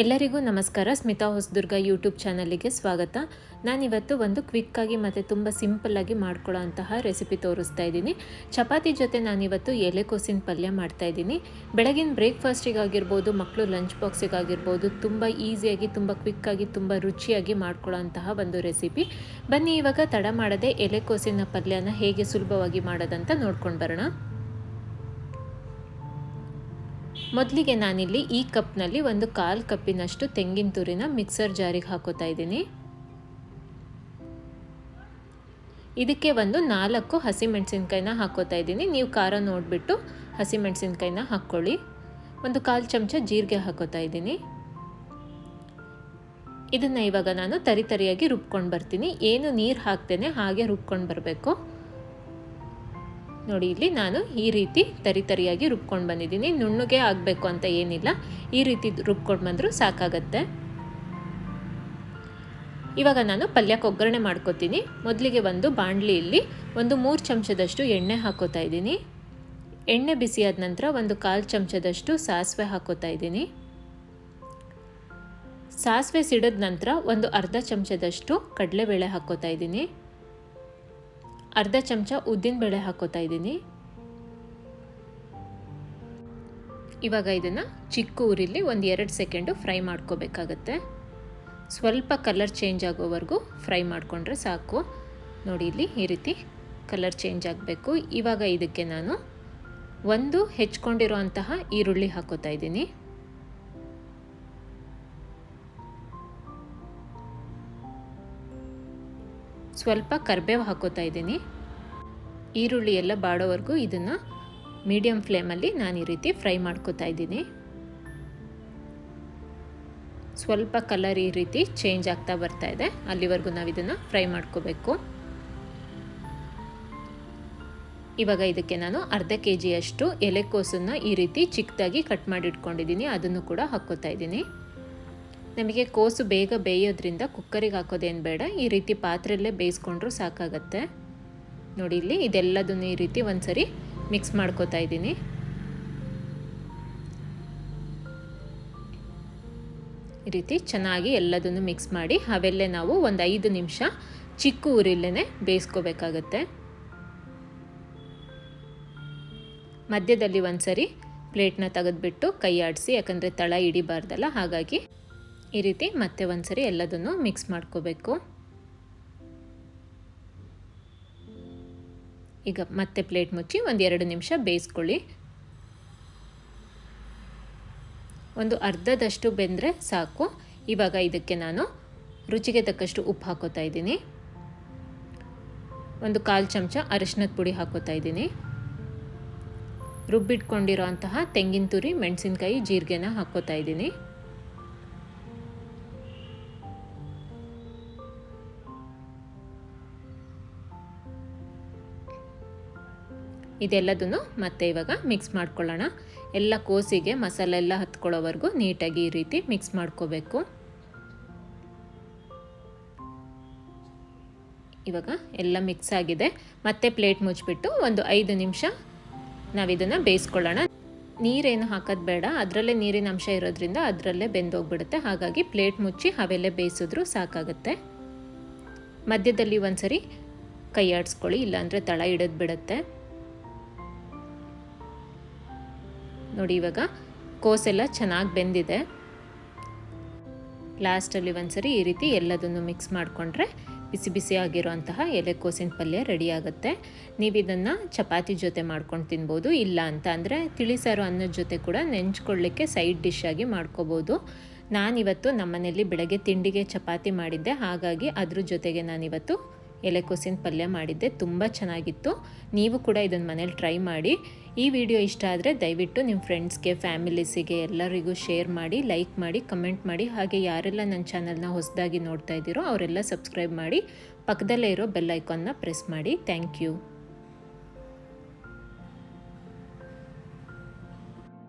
ಎಲ್ಲರಿಗೂ ನಮಸ್ಕಾರ. ಸ್ಮಿತಾ ಹೊಸದುರ್ಗ ಯೂಟ್ಯೂಬ್ ಚಾನಲಿಗೆ ಸ್ವಾಗತ. ನಾನಿವತ್ತು ಒಂದು ಕ್ವಿಕ್ಕಾಗಿ ಮತ್ತು ತುಂಬ ಸಿಂಪಲ್ಲಾಗಿ ಮಾಡ್ಕೊಳ್ಳೋ ಅಂತಹ ರೆಸಿಪಿ ತೋರಿಸ್ತಾ ಇದ್ದೀನಿ. ಚಪಾತಿ ಜೊತೆ ನಾನಿವತ್ತು ಎಲೆಕೋಸಿನ ಪಲ್ಯ ಮಾಡ್ತಾ ಇದ್ದೀನಿ. ಬೆಳಗಿನ ಬ್ರೇಕ್ಫಾಸ್ಟಿಗಾಗಿರ್ಬೋದು ಮಕ್ಕಳು ಲಂಚ್ ಬಾಕ್ಸಿಗಾಗಿರ್ಬೋದು, ತುಂಬ ಈಸಿಯಾಗಿ, ತುಂಬ ಕ್ವಿಕ್ಕಾಗಿ, ತುಂಬ ರುಚಿಯಾಗಿ ಮಾಡ್ಕೊಳ್ಳೋ ಅಂತಹ ಒಂದು ರೆಸಿಪಿ. ಬನ್ನಿ, ಇವಾಗ ತಡ ಮಾಡದೆ ಎಲೆಕೋಸಿನ ಪಲ್ಯನ ಹೇಗೆ ಸುಲಭವಾಗಿ ಮಾಡೋದಂತ ನೋಡ್ಕೊಂಡು ಬರೋಣ. ಮೊದಲಿಗೆ ನಾನಿಲ್ಲಿ ಈ ಕಪ್ನಲ್ಲಿ ಒಂದು ಕಾಲು ಕಪ್ಪಿನಷ್ಟು ತೆಂಗಿನ ತುರಿನ ಮಿಕ್ಸರ್ ಜಾರಿಗೆ ಹಾಕೋತಾ ಇದ್ದೀನಿ. ಇದಕ್ಕೆ ಒಂದು ನಾಲ್ಕು ಹಸಿಮೆಣಸಿನ್ಕಾಯಿನ ಹಾಕೋತಾ ಇದ್ದೀನಿ. ನೀವು ಖಾರ ನೋಡಿಬಿಟ್ಟು ಹಸಿಮೆಣಸಿನ್ಕಾಯಿನ ಹಾಕ್ಕೊಳ್ಳಿ. ಒಂದು ಕಾಲು ಚಮಚ ಜೀರಿಗೆ ಹಾಕೋತಾ ಇದ್ದೀನಿ. ಇದನ್ನು ಇವಾಗ ನಾನು ತರಿತರಿಯಾಗಿ ರುಬ್ಕೊಂಡು ಬರ್ತೀನಿ. ಏನು ನೀರು ಹಾಕ್ತೇನೆ ಹಾಗೆ ರುಬ್ಕೊಂಡು ಬರಬೇಕು. ನೋಡಿ, ಇಲ್ಲಿ ನಾನು ಈ ರೀತಿ ತರಿ ತರಿಯಾಗಿ ರುಬ್ಕೊಂಡು ಬಂದಿದ್ದೀನಿ. ನುಣ್ಣಗೆ ಆಗಬೇಕು ಅಂತ ಏನಿಲ್ಲ. ಈ ರೀತಿ ರುಬ್ಕೊಂಡು ಬಂದರೂ ಸಾಕಾಗತ್ತೆ. ಇವಾಗ ನಾನು ಪಲ್ಯಕ್ಕೆ ಒಗ್ಗರಣೆ ಮಾಡ್ಕೋತೀನಿ. ಮೊದಲಿಗೆ ಒಂದು ಬಾಣಲಿಯಲ್ಲಿ ಒಂದು ಮೂರು ಚಮಚದಷ್ಟು ಎಣ್ಣೆ ಹಾಕೋತಾ ಇದ್ದೀನಿ. ಎಣ್ಣೆ ಬಿಸಿಯಾದ ನಂತರ ಒಂದು ಕಾಲು ಚಮಚದಷ್ಟು ಸಾಸಿವೆ ಹಾಕೋತಾ ಇದ್ದೀನಿ. ಸಾಸಿವೆ ಸಿಡಿದ ನಂತರ ಒಂದು ಅರ್ಧ ಚಮಚದಷ್ಟು ಕಡಲೆಬೇಳೆ ಹಾಕೋತಾ ಇದ್ದೀನಿ. ಅರ್ಧ ಚಮಚ ಉದ್ದಿನ ಬೇಳೆ ಹಾಕೋತಾ ಇದ್ದೀನಿ. ಇವಾಗ ಇದನ್ನು ಚಿಕ್ಕ ಊರಿಲಿ ಒಂದು ಎರಡು ಸೆಕೆಂಡು ಫ್ರೈ ಮಾಡ್ಕೋಬೇಕಾಗತ್ತೆ. ಸ್ವಲ್ಪ ಕಲರ್ ಚೇಂಜ್ ಆಗೋವರೆಗೂ ಫ್ರೈ ಮಾಡಿಕೊಂಡ್ರೆ ಸಾಕು. ನೋಡಿ ಇಲ್ಲಿ ಈ ರೀತಿ ಕಲರ್ ಚೇಂಜ್ ಆಗಬೇಕು. ಇವಾಗ ಇದಕ್ಕೆ ನಾನು ಒಂದು ಹೆಚ್ಕೊಂಡಿರೋ ಅಂತಹ ಈರುಳ್ಳಿ ಹಾಕೋತಾ ಇದ್ದೀನಿ. ಸ್ವಲ್ಪ ಕರ್ಬೇವು ಹಾಕೋತಾ ಇದ್ದೀನಿ. ಈರುಳ್ಳಿ ಎಲ್ಲ ಬಾಡೋವರೆಗೂ ಇದನ್ನು ಮೀಡಿಯಮ್ ಫ್ಲೇಮಲ್ಲಿ ನಾನು ಈ ರೀತಿ ಫ್ರೈ ಮಾಡ್ಕೋತಾ ಇದ್ದೀನಿ. ಸ್ವಲ್ಪ ಕಲರ್ ಈ ರೀತಿ ಚೇಂಜ್ ಆಗ್ತಾ ಬರ್ತಾ ಇದೆ. ಅಲ್ಲಿವರೆಗೂ ನಾವು ಇದನ್ನು ಫ್ರೈ ಮಾಡ್ಕೋಬೇಕು. ಇವಾಗ ಇದಕ್ಕೆ ನಾನು ಅರ್ಧ ಕೆ ಜಿಯಷ್ಟು ಎಲೆಕೋಸನ್ನು ಈ ರೀತಿ ಚಿಕ್ಕದಾಗಿ ಕಟ್ ಮಾಡಿ ಇಟ್ಕೊಂಡಿದ್ದೀನಿ ಅದನ್ನು ಕೂಡ ಹಾಕ್ಕೋತಾ ಇದ್ದೀನಿ. ನಮಗೆ ಕೋಸು ಬೇಗ ಬೇಯೋದ್ರಿಂದ ಕುಕ್ಕರಿಗೆ ಹಾಕೋದೇನು ಬೇಡ. ಈ ರೀತಿ ಪಾತ್ರೆಯಲ್ಲೇ ಬೇಯಿಸ್ಕೊಂಡ್ರೂ ಸಾಕಾಗತ್ತೆ. ನೋಡಿ ಇಲ್ಲಿ ಇದೆಲ್ಲದನ್ನು ಈ ರೀತಿ ಒಂದ್ಸರಿ ಮಿಕ್ಸ್ ಮಾಡ್ಕೋತಾ ಇದ್ದೀನಿ. ಈ ರೀತಿ ಚೆನ್ನಾಗಿ ಎಲ್ಲದನ್ನು ಮಿಕ್ಸ್ ಮಾಡಿ ಅವೆಲ್ಲೇ ನಾವು ಒಂದು ಐದು ನಿಮಿಷ ಚಿಕ್ಕ ಊರಿಲ್ಲೇ ಬೇಯಿಸ್ಕೋಬೇಕಾಗತ್ತೆ. ಮಧ್ಯದಲ್ಲಿ ಒಂದ್ಸರಿ ಪ್ಲೇಟ್ನ ತೆಗೆದ್ಬಿಟ್ಟು ಕೈ ಆಡಿಸಿ, ಯಾಕಂದರೆ ತಳ ಹಿಡಿಬಾರ್ದಲ್ಲ, ಹಾಗಾಗಿ ಈ ರೀತಿ ಮತ್ತೆ ಒಂದ್ಸರಿ ಎಲ್ಲದನ್ನು ಮಿಕ್ಸ್ ಮಾಡ್ಕೋಬೇಕು. ಈಗ ಮತ್ತೆ ಪ್ಲೇಟ್ ಮುಚ್ಚಿ ಒಂದು ಎರಡು ನಿಮಿಷ ಬೇಯಿಸ್ಕೊಳ್ಳಿ. ಒಂದು ಅರ್ಧದಷ್ಟು ಬೆಂದರೆ ಸಾಕು. ಇವಾಗ ಇದಕ್ಕೆ ನಾನು ರುಚಿಗೆ ತಕ್ಕಷ್ಟು ಉಪ್ಪು ಹಾಕೋತಾ ಇದ್ದೀನಿ. ಒಂದು ಕಾಲು ಚಮಚ ಅರಿಶಿನದ ಪುಡಿ ಹಾಕೋತಾ ಇದ್ದೀನಿ. ರುಬ್ಬಿಟ್ಕೊಂಡಿರೋ ಅಂತಹ ತೆಂಗಿನ ತುರಿ, ಮೆಣಸಿನ್ಕಾಯಿ, ಜೀರಿಗೆನ ಹಾಕೋತಾ ಇದ್ದೀನಿ. ಇದೆಲ್ಲದನ್ನು ಮತ್ತೆ ಇವಾಗ ಮಿಕ್ಸ್ ಮಾಡ್ಕೊಳ್ಳೋಣ. ಎಲ್ಲ ಕೋಸಿಗೆ ಮಸಾಲೆ ಎಲ್ಲ ಹತ್ಕೊಳ್ಳೋವರೆಗೂ ನೀಟಾಗಿ ಈ ರೀತಿ ಮಿಕ್ಸ್ ಮಾಡ್ಕೋಬೇಕು. ಇವಾಗ ಎಲ್ಲ ಮಿಕ್ಸ್ ಆಗಿದೆ. ಮತ್ತೆ ಪ್ಲೇಟ್ ಮುಚ್ಚಿಬಿಟ್ಟು ಒಂದು ಐದು ನಿಮಿಷ ನಾವಿದನ್ನು ಬೇಯಿಸ್ಕೊಳ್ಳೋಣ. ನೀರೇನು ಹಾಕೋದು ಬೇಡ. ಅದರಲ್ಲೇ ನೀರಿನ ಅಂಶ ಇರೋದ್ರಿಂದ ಅದರಲ್ಲೇ ಬೆಂದೋಗ್ಬಿಡುತ್ತೆ. ಹಾಗಾಗಿ ಪ್ಲೇಟ್ ಮುಚ್ಚಿ ಅವೆಲ್ಲೇ ಬೇಯಿಸಿದ್ರು ಸಾಕಾಗುತ್ತೆ. ಮಧ್ಯದಲ್ಲಿ ಒಂದ್ಸರಿ ಕೈ ಆಡಿಸ್ಕೊಳ್ಳಿ, ಇಲ್ಲಾಂದರೆ ತಳ ಹಿಡಿದು ಬಿಡುತ್ತೆ. ನೋಡಿ ಇವಾಗ ಕೋಸೆಲ್ಲ ಚೆನ್ನಾಗಿ ಬೆಂದಿದೆ. ಲಾಸ್ಟಲ್ಲಿ ಒಂದ್ಸರಿ ಈ ರೀತಿ ಎಲ್ಲದನ್ನು ಮಿಕ್ಸ್ ಮಾಡಿಕೊಂಡ್ರೆ ಬಿಸಿ ಬಿಸಿ ಆಗಿರೋಂತಹ ಎಲೆಕೋಸಿನ ಪಲ್ಯ ರೆಡಿ ಆಗುತ್ತೆ. ನೀವು ಇದನ್ನು ಚಪಾತಿ ಜೊತೆ ಮಾಡ್ಕೊಂಡು ತಿನ್ಬೋದು. ಇಲ್ಲ ಅಂತ ಅಂದರೆ ತಿಳಿಸಾರು ಅನ್ನದ ಜೊತೆ ಕೂಡ ನೆಂಚ್ಕೊಳ್ಳಿಕ್ಕೆ ಸೈಡ್ ಡಿಶ್ ಆಗಿ ಮಾಡ್ಕೋಬೋದು. ನಾನಿವತ್ತು ನಮ್ಮನೆಯಲ್ಲಿ ಬೆಳಗ್ಗೆ ತಿಂಡಿಗೆ ಚಪಾತಿ ಮಾಡಿದ್ದೆ. ಹಾಗಾಗಿ ಅದ್ರ ಜೊತೆಗೆ ನಾನಿವತ್ತು ಎಲೆಕೋಸಿನ ಪಲ್ಯ ಮಾಡಿದ್ದೆ, ತುಂಬ ಚೆನ್ನಾಗಿತ್ತು. ನೀವು ಕೂಡ ಇದನ್ನು ಮನೇಲಿ ಟ್ರೈ ಮಾಡಿ. ಈ ವಿಡಿಯೋ ಇಷ್ಟ ಆದರೆ ದಯವಿಟ್ಟು ನಿಮ್ಮ ಫ್ರೆಂಡ್ಸ್ಗೆ, ಫ್ಯಾಮಿಲೀಸಿಗೆ ಎಲ್ಲರಿಗೂ ಶೇರ್ ಮಾಡಿ, ಲೈಕ್ ಮಾಡಿ, ಕಮೆಂಟ್ ಮಾಡಿ. ಹಾಗೆ ಯಾರೆಲ್ಲ ನನ್ನ ಚಾನಲ್ನ ಹೊಸದಾಗಿ ನೋಡ್ತಾ ಇದ್ದೀರೋ ಅವರೆಲ್ಲ ಸಬ್ಸ್ಕ್ರೈಬ್ ಮಾಡಿ. ಪಕ್ಕದಲ್ಲೇ ಇರೋ ಬೆಲ್ ಐಕಾನ್ನ ಪ್ರೆಸ್ ಮಾಡಿ. Thank you.